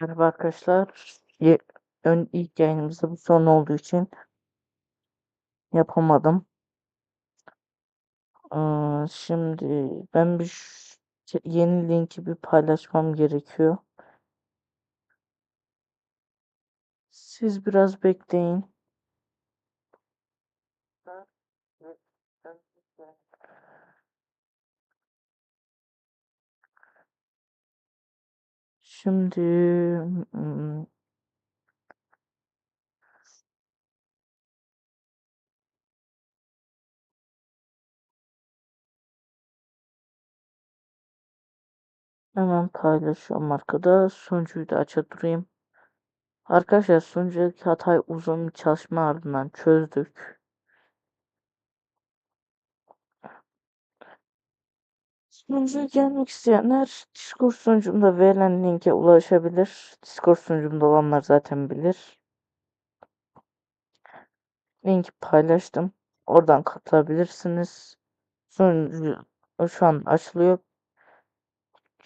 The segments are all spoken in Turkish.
Merhaba arkadaşlar. Ön ilk yayınımızda bir sorun olduğu için yapamadım. Aa, şimdi ben bir yeni linki bir paylaşmam gerekiyor. Siz biraz bekleyin. Şimdi hemen paylaşıyorum arkada. Sunucuyu da aça durayım. Arkadaşlar sunucudaki hatayı uzun çalışma ardından çözdük. Sunucuya gelmek isteyenler Discord sunucumda verilen linke ulaşabilir. Discord sunucumda olanlar zaten bilir. Linki paylaştım. Oradan katılabilirsiniz. Sunucu şu an açılıyor.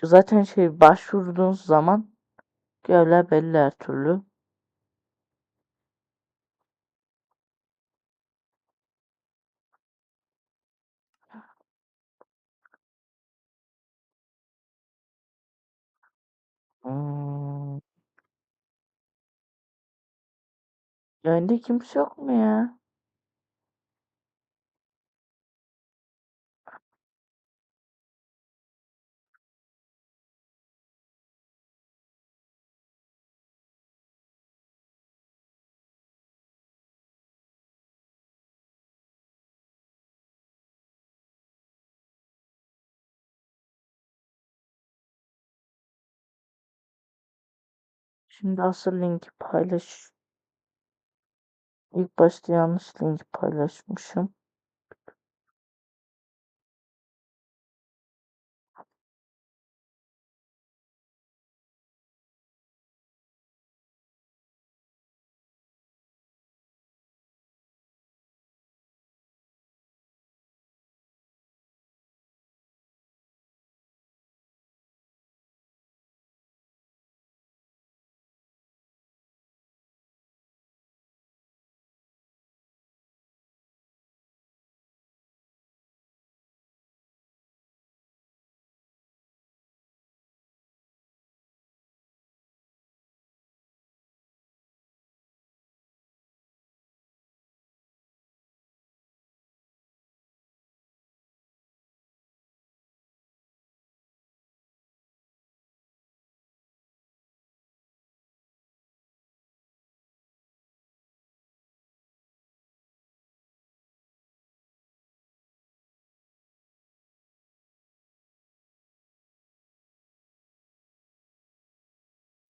Zaten şey başvurduğunuz zaman görevler belli her türlü. Yayında kimse yok mu ya? Şimdi asıl linki paylaş. İlk başta yanlış linki paylaşmışım.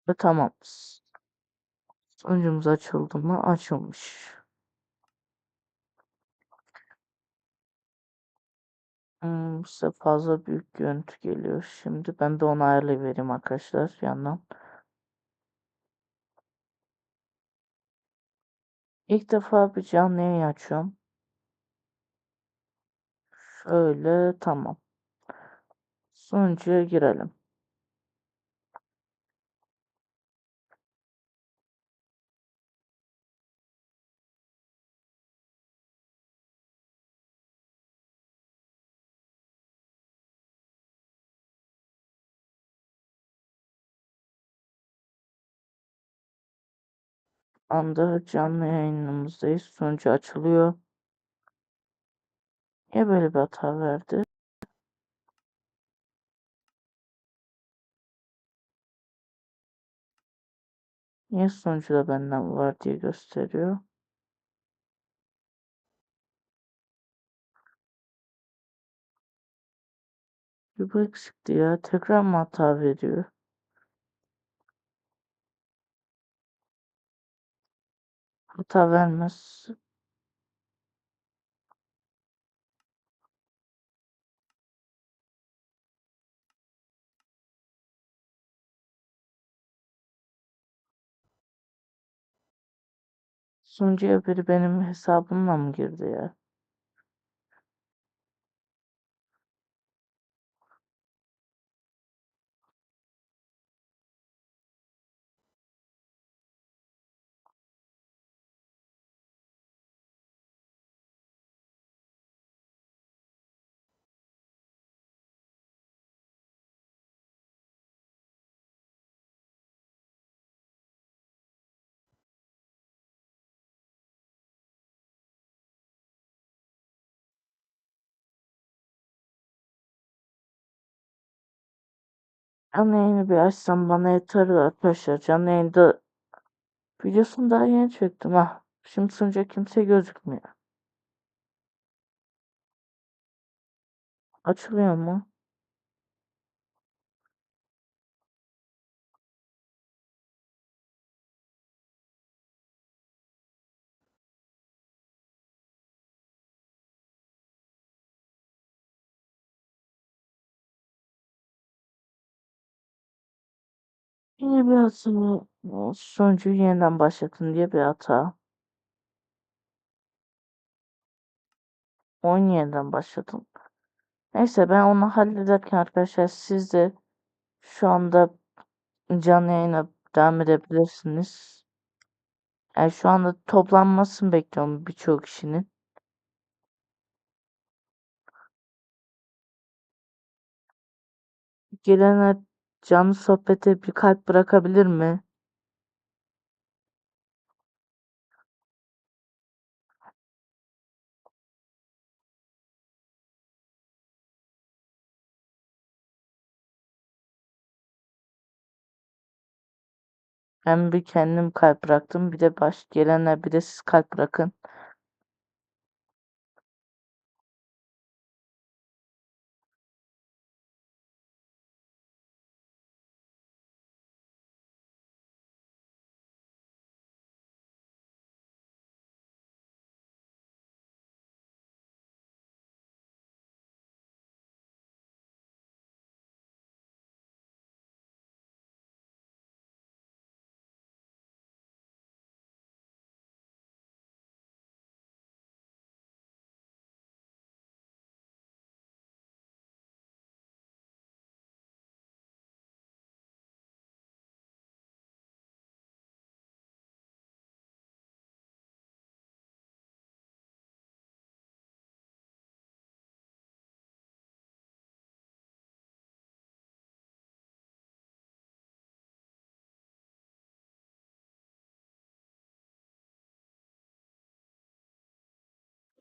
Ve tamam. Sunucumuz açıldı mı? Açılmış. Hmm, size fazla büyük görüntü geliyor. Şimdi ben de onu ayarlayıvereyim arkadaşlar yandan. İlk defa bir canlı yayın açıyorum. Şöyle tamam. Sunucuya girelim. Anda canlı yayınımızdayız. Sunucu açılıyor. Niye böyle bir hata verdi? Niye sunucuda benden var diye gösteriyor? Bir bu eksikti ya. Tekrar mı hata veriyor? Hata vermez. Sunucuya biri benim hesabımla mı girdi ya? Canlı yayını bir açsam bana yeter arkadaşlar. Canlı yayında videosunu daha yeni çektim ha. Şimdi sunucuya kimse gözükmüyor. Açılıyor mu? Yine bir hata. O Sunucuyu yeniden başlatın diye bir hata. Oyun yeniden başlatın. Neyse ben onu hallederken arkadaşlar siz de şu anda canlı yayına devam edebilirsiniz. Yani şu anda toplanmasını bekliyorum birçok kişinin. Gelenler canlı sohbete bir kalp bırakabilir mi? Ben bir kendim kalp bıraktım. Bir de baş gelenler bir de siz kalp bırakın.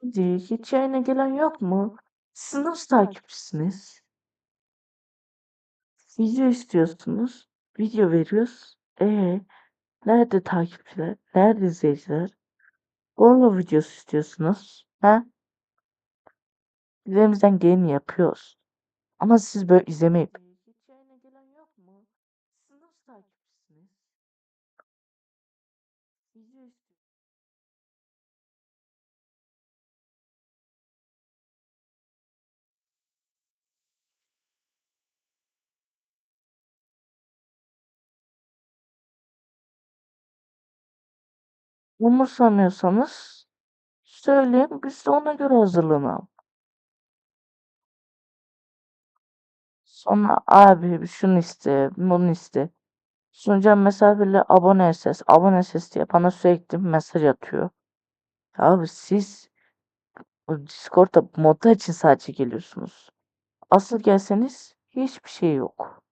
Hadi hiç yayına gelen yok mu? Siz nasıl takipçisiniz? Video istiyorsunuz. Video veriyoruz. Ee, nerede takipçiler? Nerede izleyiciler? Porno videosu istiyorsunuz. Ha? Biz elimizden geleni yapıyoruz. Ama siz böyle izlemeyip. Umursamıyorsanız söyleyin biz de ona göre hazırlanalım. Sonra abi şunu iste, bunu iste. Sunucuya mesafeli abone ses, abone ses diye bana sürekli mesaj atıyor. Abi siz Discord'da modlar için sadece geliyorsunuz. Asıl gelseniz hiçbir şey yok.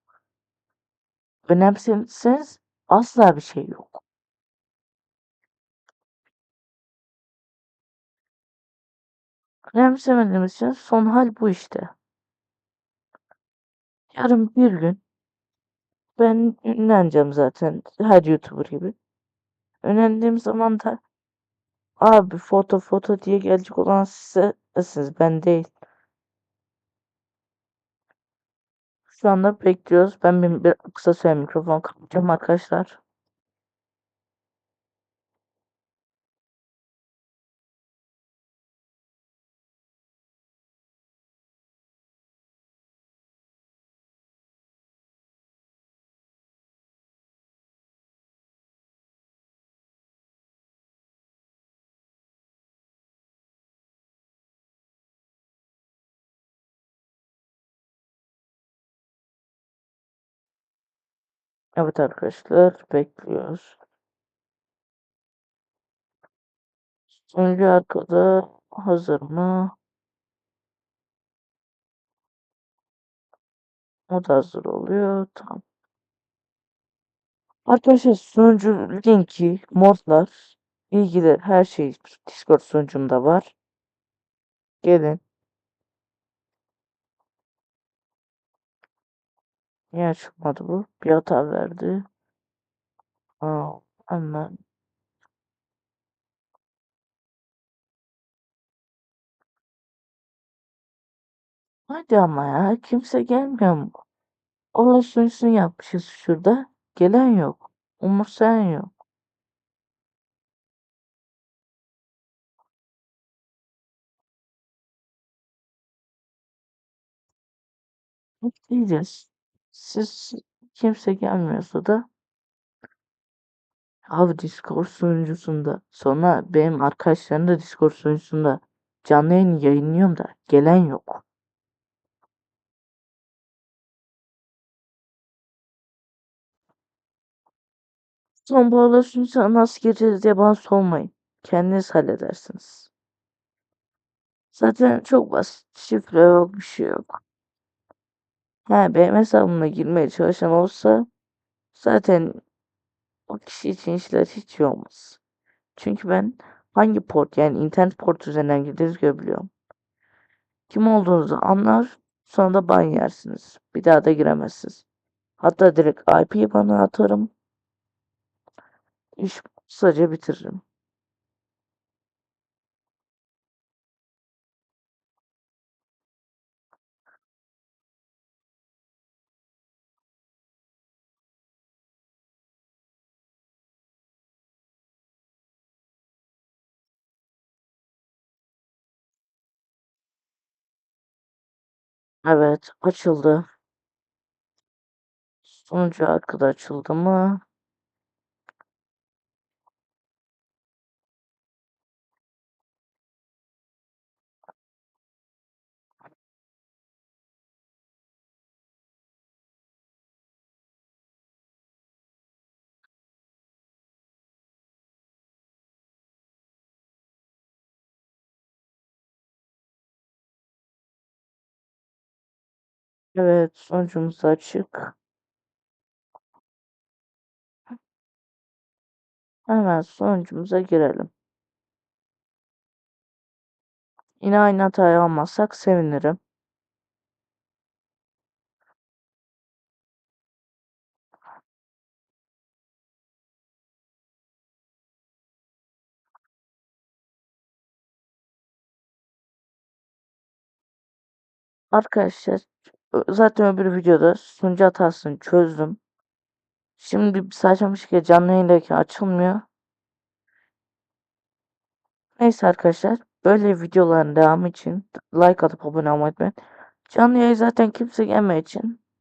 Önemseniz asla bir şey yok. Önemsemediğimiz için son hal bu işte. Yarın bir gün ben ünleneceğim zaten her YouTuber gibi. Ünlendiğim zaman da abi foto foto diye gelecek olan size siz ben değil. Şu anda bekliyoruz. Ben bir, bir kısa süre mikrofon kapatacağım arkadaşlar. Evet arkadaşlar bekliyoruz. Sunucu arkada hazır mı? O da hazır oluyor. Tamam. Arkadaşlar sunucu linki, modlar, bilgiler her şey Discord sunucumda var. Gelin. Niye açılmadı bu? Bir hata verdi. Aa, hemen. Hadi ama ya. Kimse gelmiyor mu? Allah sunucusunu yapmışız şurada. Gelen yok. Umursayan yok. Bekleyeceğiz. Siz kimse gelmiyorsa da abi Discord sunucusunda sonra benim arkadaşlarım da Discord sunucusunda canlı yayın yayınlıyorum da gelen yok. Son bu sunucusuna nasıl gireceğiz diye bana sormayın. Kendiniz halledersiniz. Zaten çok basit. Şifre yok, bir şey yok. Ha, benim hesabımla girmeye çalışan olsa zaten o kişi için işler hiç iyi olmaz. Çünkü ben hangi port yani internet port üzerinden girdiğinizi görebiliyorum. Kim olduğunuzu anlar sonra da ban yersiniz. Bir daha da giremezsiniz. Hatta direkt IP bana atarım. İş kısaca bitiririm. Evet açıldı. Sunucu arkada açıldı mı? Evet sunucumuz açık. Hemen sunucumuza girelim. Yine aynı hatayı almazsak sevinirim. Arkadaşlar zaten öbür videoda sunucu hatasını çözdüm. Şimdi saçma bir şekilde canlı yayındayken açılmıyor. Neyse arkadaşlar böyle videoların devamı için like atıp abone olmayı unutmayın. Canlı yayın zaten kimse gelmediği için